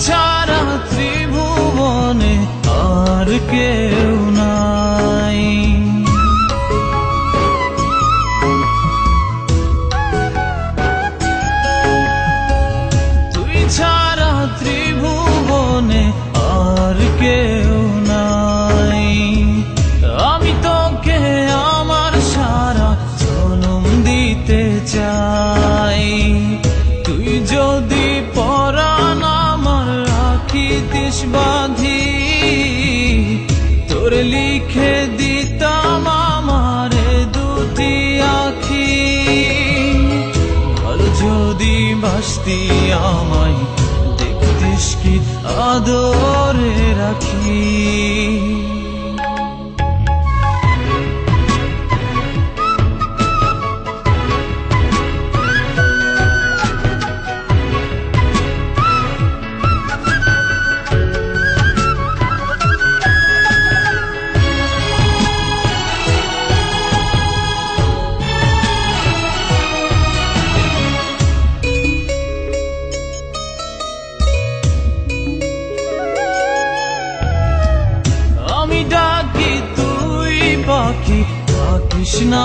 ছাড়া ত্রিভুবনে আর কেউ নাই বাসতি আমায় দেখতিস কি আদরে? থাকিস না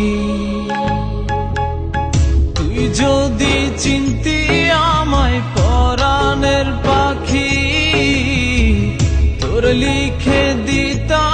পরাণের পাখি তোর লিখে দিতাম